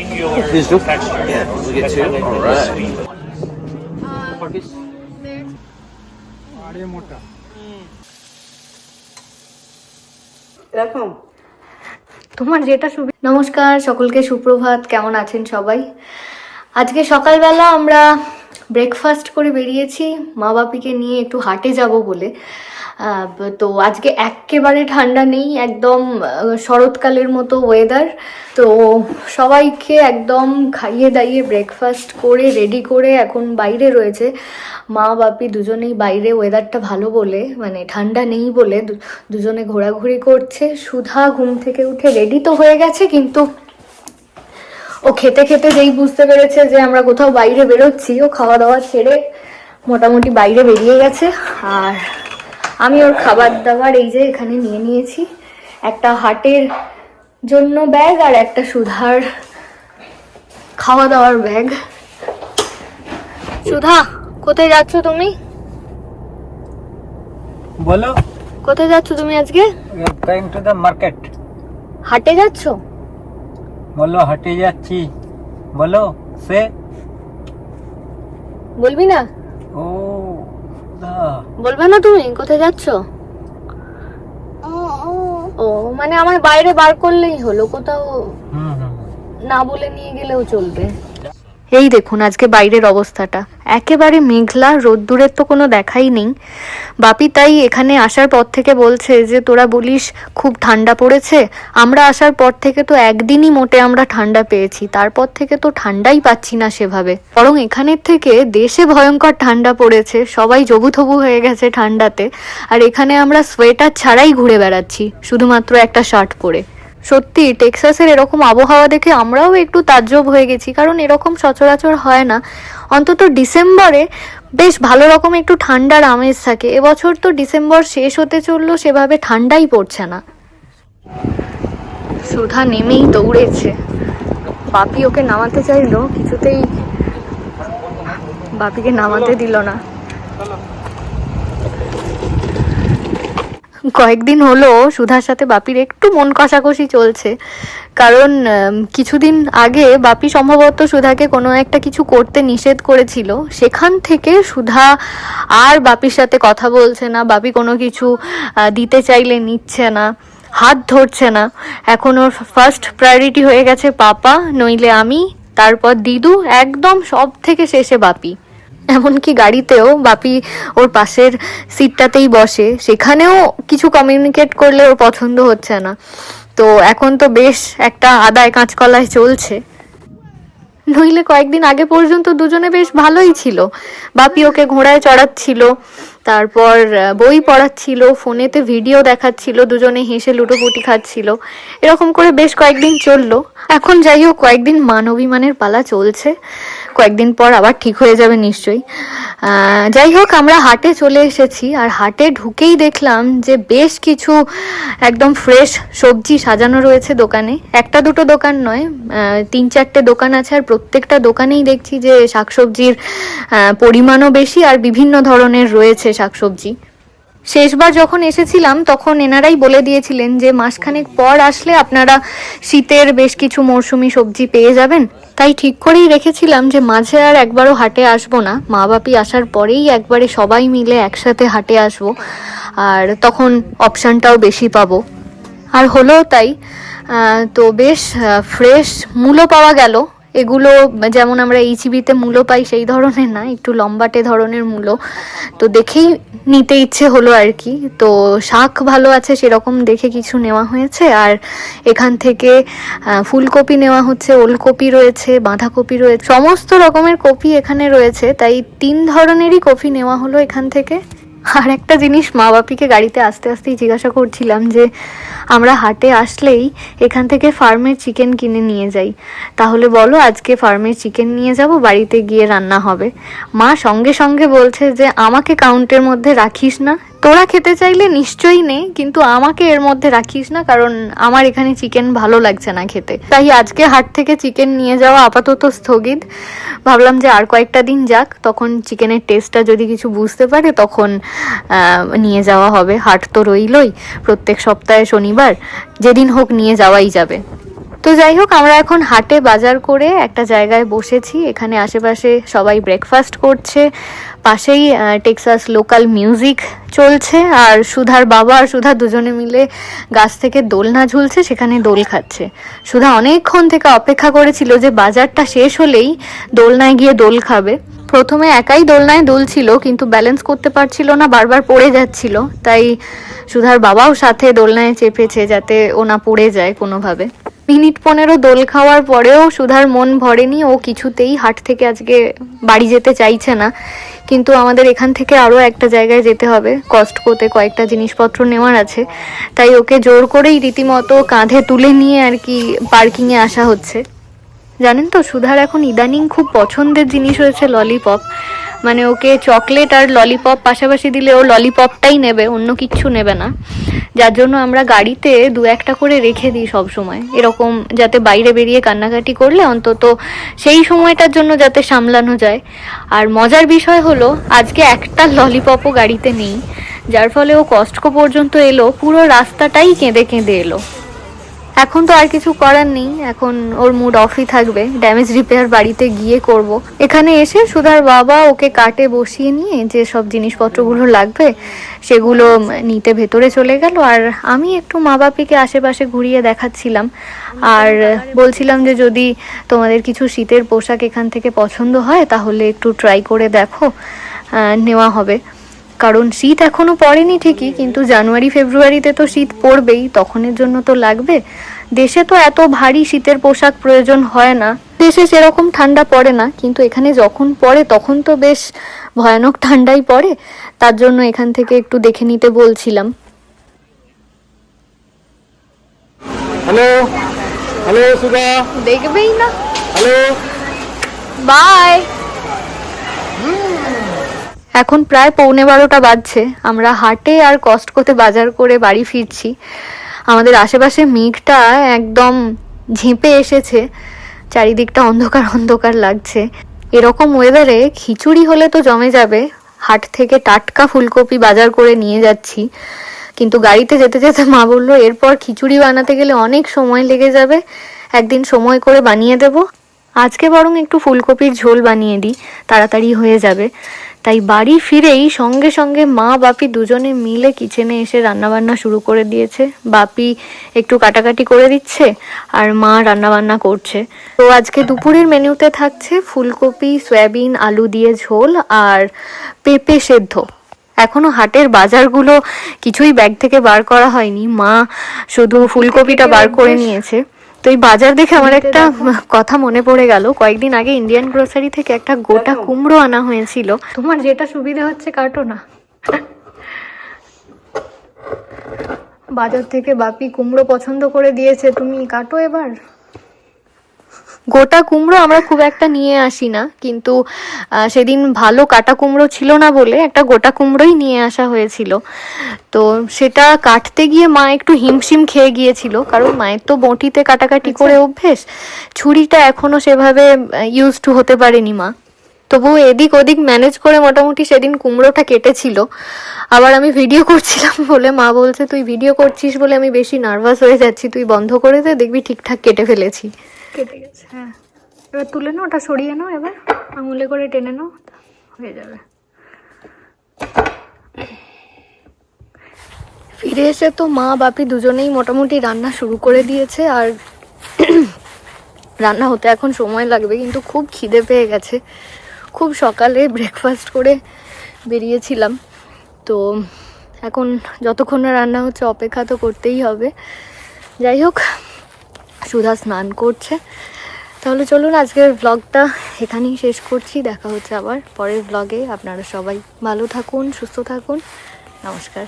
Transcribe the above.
singular Please do. texture. Yeah, we'll get two. All right. sweet. এরকম তোমার যেটা সুবিধা নমস্কার সকলকে সুপ্রভাত কেমন আছেন সবাই আজকে সকালবেলা আমরা ব্রেকফাস্ট করে বেরিয়েছি মা বাপিকে নিয়ে একটু হাটে যাব বলে তো আজকে একেবারে ঠান্ডা নেই, একদম শরৎকালের মতো ওয়েদার তো সবাইকে একদম খাইয়ে দাইয়ে ব্রেকফাস্ট করে রেডি করে এখন বাইরে রয়েছে। মা, বাপি দুজনেই বাইরে ওয়েদারটা ভালো বলে মানে ঠান্ডা নেই বলে দুজনে ঘোরাঘুরি করছে। সুধা ঘুম থেকে উঠে রেডি তো হয়ে গেছে, কিন্তু ও খেতে খেতে যেই বুঝতে পেরেছে যে আমরা কোথাও বাইরে বেরোচ্ছি, ও খাওয়া দাওয়া ছেড়ে মোটামুটি বাইরে বেরিয়ে গেছে। আর আমি ওর খাবার দাবার এই যে এখানে নিয়ে নিয়েছি। একটা হাটের জন্য ব্যাগ আর একটা সুধার খাওয়া দাওয়ার ব্যাগ। সুধা কোথায় যাচ্ছ তুমি? বলো। কোথায় যাচ্ছ তুমি আজকে? গোয়িং টু দ্য মার্কেট হাটে যাচ্ছ? বলো হাটে যাচ্ছি। বলো সে? বলবি না? ও দা বলবে না তুমি? কোথায় যাচ্ছ? ও মানে আমার বাইরে বার করলেই হলো কোথাও না বলে নিয়ে গেলেও চলবে। এই দেখুন আজকে বাইরের অবস্থাটা। একেবারে মেঘলা, রোদ্দুরের তো কোনো দেখাই নেই। বাপি তাই এখানে আসার পর থেকে বলছে যে, তোরা বলিস খুব ঠান্ডা পড়েছে? আমরা আসার পর থেকে তো একদিনই মোটে আমরা ঠান্ডা পেয়েছি। তারপর থেকে তো ঠান্ডাই পাচ্ছি না সেভাবে। বরং এখানের থেকে দেশে ভয়ঙ্কর ঠান্ডা পড়েছে। সবাই জবুথবু হয়ে গেছে ঠান্ডাতে। আর এখানে আমরা সোয়েটার ছাড়াই ঘুরে বেড়াচ্ছি, শুধুমাত্র একটা শার্ট পরে। সত্যি, টেক্সাসের এরকম আবহাওয়া দেখে আমরাও একটু তাজ্জব হয়ে গেছি, কারণ এরকম সচরাচর হয় না। অন্তত ডিসেম্বরে বেশ ভালো রকম একটু ঠান্ডার আমেজ থাকে। এবছর তো ডিসেম্বর শেষ হতে চলল, সেভাবে ঠান্ডাই পড়ছে না। সুধা নেমেই দৌড়েছে। বাপি ওকে নামাতে চাইলো, কিছুতেই বাপিকে নামাতে দিল না। কয়েকদিন হলো সুধার সাথে বাপির একটু মন কষাকষি চলছে। কারণ কিছুদিন আগে বাপি সম্ভবত সুধাকে কোনো একটা কিছু করতে নিষেধ করেছিল। সেখান থেকে সুধা আর বাপির সাথে কথা বলছে না, বাপি কোনো কিছু দিতে চাইলে নিচ্ছে না, হাত ধরছে না। এখন ওর ফার্স্ট প্রায়োরিটি হয়ে গেছে পাপা, নইলে আমি, তারপর দিদু, একদম সব থেকে শেষে বাপি। এমনকি গাড়িতেও বাপি ওর পাশের সিটটাতেই বসে। সেখানেও কিছু কমিউনিকেট করলে ওর পছন্দ হচ্ছে না। তো এখন তো বেশ একটা আদায় কাঁচকলায় চলছে। নইলে কয়েকদিন আগে পর্যন্ত দুজনে বেশ ভালোই ছিল। বাপি ওকে ঘোড়ায় চড়াচ্ছিল, তারপর বই পড়াচ্ছিল, ফোনেতে ভিডিও দেখাচ্ছিল, দুজনে হেসে লুটোপুটি খাচ্ছিল। এরকম করে বেশ কয়েকদিন চলল। এখন যাই হোক, কয়েকদিন মান অভিমানের পালা চলছে। কয়েকদিন পর আবার ঠিক হয়ে যাবে নিশ্চয়ই। যাই হোক, আমরা হাটে চলে এসেছি আর হাটে ঢুকেই দেখলাম যে বেশ কিছু একদম ফ্রেশ সবজি সাজানো রয়েছে দোকানে। একটা দুটো দোকান নয় তিন চারটে দোকান আছে আর প্রত্যেকটা দোকানেই দেখছি যে শাকসবজির পরিমাণও বেশি আর বিভিন্ন ধরনের রয়েছে শাকসবজি। শেষবার যখন এসেছিলাম, তখন এনারাই বলে দিয়েছিলেন যে, মাসখানেক পর আসলে আপনারা শীতের বেশ কিছু মরশুমি সবজি পেয়ে যাবেন। তাই ঠিক করেই রেখেছিলাম যে, মাঝে আর একবারও হাটে আসব না। মা বাপি আসার পরেই একবারে সবাই মিলে একসাথে হাটে আসব। আর তখন অপশানটাও বেশি পাবো। আর হলো তাই। তো বেশ ফ্রেশ মূলো পাওয়া গেল। এগুলো যেমন আমরা এইচিবিতে মূলো পাই, সেই ধরনের না, একটু লম্বাটে ধরনের মূলো তো দেখেই নিতে ইচ্ছে হলো আর কি। তো শাক ভালো আছে সেরকম দেখে কিছু নেওয়া হয়েছে। আর এখান থেকে ফুলকপি নেওয়া হচ্ছে, ওলকপি রয়েছে, বাঁধাকপি রয়েছে, সমস্ত রকমের কপি এখানে রয়েছে। তাই তিন ধরনেরই কপি নেওয়া হলো এখান থেকে। আর একটা জিনিস মা বাপিকে গাড়িতে আস্তে আস্তেই জিজ্ঞাসা করছিলাম যে, আমরা হাটে আসলেই এখান থেকে ফার্মের চিকেন কিনে নিয়ে যাই। তাহলে বলো আজকে ফার্মের চিকেন নিয়ে যাব, বাড়িতে গিয়ে রান্না হবে। মা সঙ্গে সঙ্গে বলছে যে, আমাকে কাউন্টের মধ্যে রাখিস না তোরা খেতে চাইলে নিশ্চয়ই নে, কিন্তু আমাকে এর মধ্যে রাখিস না, কারণ আমার এখানে চিকেন ভালো লাগছে না খেতে। তাই আজকে হাট থেকে চিকেন নিয়ে যাওয়া আপাতত স্থগিত। ভাবলাম যে আর কয়েকটা দিন যাক, তখন চিকেনের টেস্টটা যদি কিছু বুঝতে পারে, তখন নিয়ে যাওয়া হবে। হাট তো রইলই প্রত্যেক সপ্তাহে শনিবার, যেদিন হোক নিয়ে যাওয়াই যাবে। তো যাই হোক, আমরা এখন হাটে বাজার করে একটা জায়গায় বসেছি। এখানে আশেপাশে সবাই ব্রেকফাস্ট করছে। পাশেই টেক্সাস লোকাল মিউজিক চলছে। আর সুধার বাবা আর সুধা দুজনে মিলে গাছ থেকে দোলনা ঝুলছে, সেখানে দোল খাচ্ছে। সুধা অনেকক্ষণ থেকে অপেক্ষা করেছিল যে বাজারটা শেষ হলেই দোলনায় গিয়ে দোল খাবে। প্রথমে একাই দোলনায় দুলছিল কিন্তু ব্যালেন্স করতে পারছিল না, বারবার পড়ে যাচ্ছিল। তাই সুধার বাবাও সাথে দোলনায় চেপেছে যাতে ও না পড়ে যায় কোনোভাবে। মিনিট পনেরো দোল খাওয়ার পরেও সুধার মন ভরেনি, ও কিছুতেই হাট থেকে আজকে বাড়ি যেতে চাইছে না। কিন্তু আমাদের এখান থেকে আরও একটা জায়গায় যেতে হবে, কস্টকোতে কয়েকটা জিনিসপত্র নেওয়ার আছে। তাই ওকে জোর করেই রীতিমতো কাঁধে তুলে নিয়ে আর কি পার্কিংয়ে আসা হচ্ছে। জানেন তো, সুধার এখন ইদানিং খুব পছন্দের জিনিস হয়েছে ললিপপ মানে ওকে চকলেট আর ললিপপ পাশাপাশি দিলে ও ললিপপটাই নেবে, অন্য কিচ্ছু নেবে না। যার জন্য আমরা গাড়িতে দু একটা করে রেখে দিই সব সময় এরকম যাতে বাইরে বেরিয়ে কান্নাকাটি করলে অন্তত সেই সময়টার জন্য যাতে সামলানো যায়। আর মজার বিষয় হলো, আজকে একটা ললিপপও গাড়িতে নেই, যার ফলে ও কস্টকো পর্যন্ত এলো, পুরো রাস্তাটাই কেঁদে কেঁদে এলো। এখন তো আর কিছু করার নেই। এখন ওর মুড অফই থাকবে। ড্যামেজ রিপেয়ার বাড়িতে গিয়ে করব। এখানে এসে সুধার বাবা ওকে কাটে বসিয়ে নিয়ে যে সব জিনিসপত্রগুলো লাগবে, সেগুলো নিতে ভেতরে চলে গেল। আর আমি একটু মা বাপিকে আশেপাশে ঘুরিয়ে দেখাচ্ছিলাম। আর বলছিলাম যে যদি তোমাদের কিছু শীতের পোশাক এখান থেকে পছন্দ হয়, তাহলে একটু ট্রাই করে দেখো। নেওয়া হবে। কারণ শীত এখনও পড়েনি ঠিকই কিন্তু জানুয়ারি ফেব্রুয়ারিতে তো শীত পড়বেই তখনের জন্য তো লাগবে। দেশে তো এত ভারী শীতের পোশাক প্রয়োজন হয় না। দেশে সেরকম ঠান্ডা পড়ে না কিন্তু এখানে যখন পড়ে তখন তো বেশ ভয়ানক ঠান্ডাই পড়ে। তার জন্য এখান থেকে একটু দেখে নিতে বলছিলাম। Hello hello Sudha. দেখবেই না। হ্যালো। বাই। এখন প্রায় পৌনে বারোটা বাজছে। আমরা হাটে আর কস্টকোতে বাজার করে বাড়ি ফিরছি। আমাদের আশেপাশে মেঘটা একদম ঝেঁপে এসেছে। চারিদিকটা অন্ধকার অন্ধকার লাগছে। এরকম ওয়েদারে খিচুড়ি হলে তো জমে যাবে। হাট থেকে টাটকা ফুলকপি বাজার করে নিয়ে যাচ্ছি। কিন্তু গাড়িতে যেতে যেতে মা বলল, এরপর খিচুড়ি বানাতে গেলে অনেক সময় লেগে যাবে। একদিন সময় করে বানিয়ে দেব। আজকে বরং একটু ফুলকপির ঝোল বানিয়ে দিই। তাড়াতাড়ি হয়ে যাবে। তাই বাড়ি ফিরেই সঙ্গে সঙ্গে মা বাপি দুজনে মিলে কিচেনে এসে রান্নাবান্না শুরু করে দিয়েছে। বাপি একটু কাটাকাটি করে দিচ্ছে আর মা রান্নাবান্না করছে। তো আজকে দুপুরের মেনুতে থাকছে ফুলকপি সয়াবিন আলু দিয়ে ঝোল আর পেঁপে সেদ্ধ। এখনও হাটের বাজারগুলো কিছুই ব্যাগ থেকে বার করা হয়নি। মা শুধু ফুলকপিটা বার করে নিয়েছে। তো এই বাজার দেখে আমার একটা কথা মনে পড়ে গেল। কয়েকদিন আগে ইন্ডিয়ান গ্রোসারি থেকে একটা গোটা কুমড়ো আনা হয়েছিল। তোমার যেটা সুবিধা হচ্ছে কাটো না। বাজার থেকে বাপি কুমড়ো পছন্দ করে দিয়েছে। তুমি কাটো এবার। গোটা কুমড়ো আমরা খুব একটা নিয়ে আসি না কিন্তু সেদিন ভালো কাটা কুমড়ো ছিল না বলে একটা গোটা কুমড়োই নিয়ে আসা হয়েছিল। তো সেটা কাটতে গিয়ে মা একটু হিমশিম খেয়ে গিয়েছিল কারণ মায়ের তো বটিতে কাটাকাটি করে অভ্যেস ছুরিটা এখনও সেভাবে ইউজ টু হতে পারেনি মা। তবুও এদিক ওদিক ম্যানেজ করে মোটামুটি সেদিন কুমড়োটা কেটেছিল। আবার আমি ভিডিও করছিলাম বলে মা বলছে তুই ভিডিও করছিস বলে আমি বেশি নার্ভাস হয়ে যাচ্ছি তুই বন্ধ করে দে দেখবি ঠিকঠাক কেটে ফেলেছি। কেটে গেছে হ্যাঁ। এবার তুলে নাও, ওটা সরিয়ে নাও, এবার আঙুলে করে টেনে নাও, হয়ে যাবে। ফিরে এসে তো মা বাপি দুজনেই মোটামুটি রান্না শুরু করে দিয়েছে, আর রান্না হতে এখন সময় লাগবে, কিন্তু খুব খিদে পেয়ে গেছে। খুব সকালে ব্রেকফাস্ট করে বেরিয়েছিলাম, তো এখন যতক্ষণ না রান্না হচ্ছে, অপেক্ষা তো করতেই হবে। যাই হোক সুধা স্নান করছে। তাহলে চলুন আজকের ব্লগটা এখানেই শেষ করছি। দেখা হচ্ছে আবার পরের ব্লগে আপনারা সবাই ভালো থাকুন, সুস্থ থাকুন। নমস্কার।